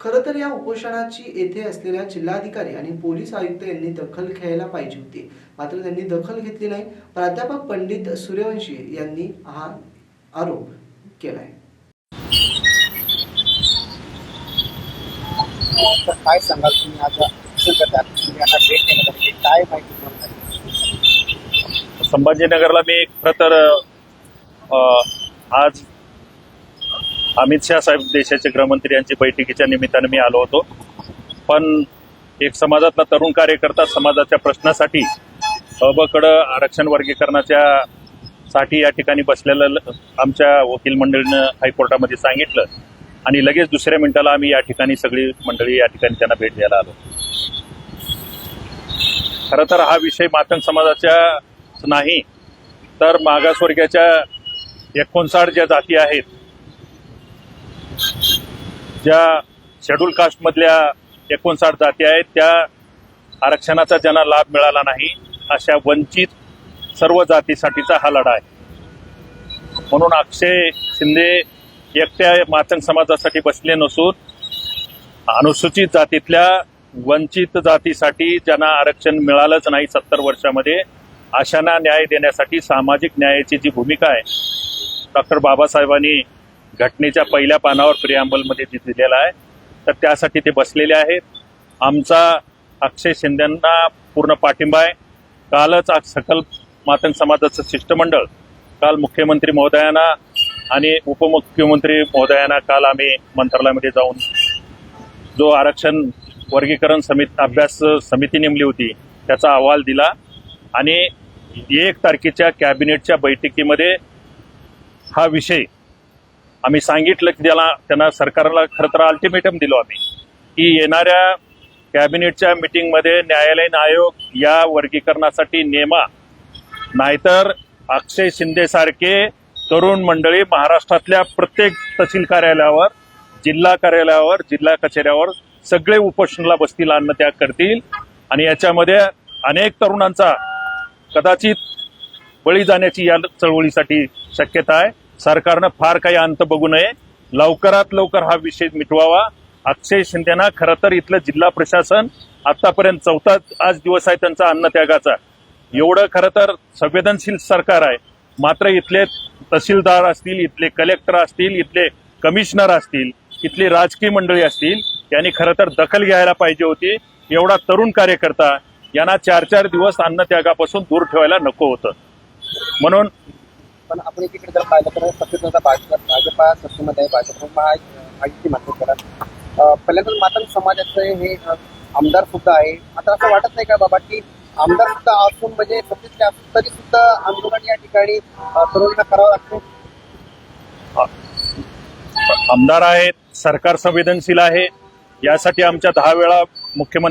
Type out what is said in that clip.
खरं तर या उपोषणाची येथे असलेल्या जिल्हाधिकारी आणि पोलीस आयुक्त यांनी दखल घ्यायला पाहिजे होती. मात्र त्यांनी दखल घेतली नाही. प्राध्यापक पंडित सूर्यवंशी यांनी हा आरोप केलाय. तर काय सांगाल तुम्ही आज काय माहिती? संभाजीनगरला मी एक प्रतर अ, आज अमित शहा साहेब देशाचे गृहमंत्री यांची बैठकीच्या निमित्ताने मी आलो होतो. पण एक समाजातला तरुण कार्यकर्ता समाजाच्या प्रश्नासाठी अबकडं आरक्षण वर्गीकरणाच्या साठी या ठिकाणी बसलेलं आमच्या वकील मंडळीनं हायकोर्टामध्ये सांगितलं आणि लगेच दुसऱ्या मिनिटाला आम्ही या ठिकाणी सगळी मंडळी या ठिकाणी त्यांना भेट द्यायला आलो. खरं तर हा विषय मातंग समाजाच्या नाही तर मागासवर्गाच्या एकोणसाठ ज्या जाती आहेत ज्या शेड्यूल कास्टमधल्या एकोणसाठ जाती आहेत त्या आरक्षणाचा ज्यांना लाभ मिळाला नाही अशा वंचित सर्व जातीसाठीचा हा लढा आहे. म्हणून अक्षय शिंदे एकट्या माचन समाजासाठी बसले नसून अनुसूचित जातीतल्या वंचित जातीसाठी ज्यांना आरक्षण मिळालंच नाही सत्तर वर्षामध्ये अशांना न्याय देण्यासाठी सामाजिक न्यायाची जी भूमिका आहे डॉक्टर बाबासाहेबांनी घटनेच्या पहिल्या पानावर प्रियांबलमध्ये जी दिलेला आहे. तर त्यासाठी ते बसलेले आहेत. आमचा अक्षय शिंदेंना पूर्ण पाठिंबा आहे. कालच आज सकल मातंग समाजाचं शिष्टमंडळ काल मुख्यमंत्री महोदयांना आणि उपमुख्यमंत्री महोदयांना काल आम्ही मंत्रालयामध्ये जाऊन जो आरक्षण वर्गीकरण समिती अभ्यास समिती नेमली होती त्याचा अहवाल दिला. आणि एक तारखेच्या कॅबिनेटच्या बैठकीमध्ये हा विषय आम्ही सांगितलं की त्याला त्यांना सरकारला खरं तर अल्टिमेटम दिलो आम्ही की येणाऱ्या कॅबिनेटच्या मिटिंगमध्ये न्यायालयीन आयोग या वर्गीकरणासाठी नेमा नाहीतर अक्षय शिंदेसारखे तरुण मंडळी महाराष्ट्रातल्या प्रत्येक तहसील कार्यालयावर जिल्हा कार्यालयावर जिल्हा कचेऱ्यावर सगळे उपोषणाला बसतील अन्नत्याग करतील. आणि याच्यामध्ये अनेक तरुणांचा कदाचित बळी जाण्याची या चळवळीसाठी शक्यता आहे. सरकारनं फार काही अंत बघू नये. लवकरात लवकर हा विषय मिटवावा. अक्षय शिंदेना खरं तर इथलं जिल्हा प्रशासन आतापर्यंत चौथा आज दिवस आहे त्यांचा अन्नत्यागाचा. एवढं खरं तर संवेदनशील सरकार आहे. मात्र इथले तहसीलदार असतील इथले कलेक्टर असतील इथले कमिशनर असतील इथली राजकीय मंडळी असतील यांनी खरं तर दखल घ्यायला पाहिजे होती. एवढा तरुण कार्यकर्ता यांना चार चार दिवस अन्नत्यागापासून दूर ठेवायला नको होतं. म्हणून पण आपण एकीकडे जर पाहिलं तर सत्तेचा आता भाजप भाजपा सत्तेमध्ये आहे भाजप माहिती मात्र करा. पहिल्यांदा पहिल्यांदाच मातंग समाजाचे हे आमदार सुद्धा आहे. मात्र असं वाटत नाही का बाबा की आमदार सुद्धा असून म्हणजे सत्तेतले असून तरी सुद्धा आंदोलन या ठिकाणी तरुणांना करावं लागतं? आमदार आहेत सरकार संवेदनशील आहे. यासाठी आमच्या दहा वेळा मुख्यमंत्री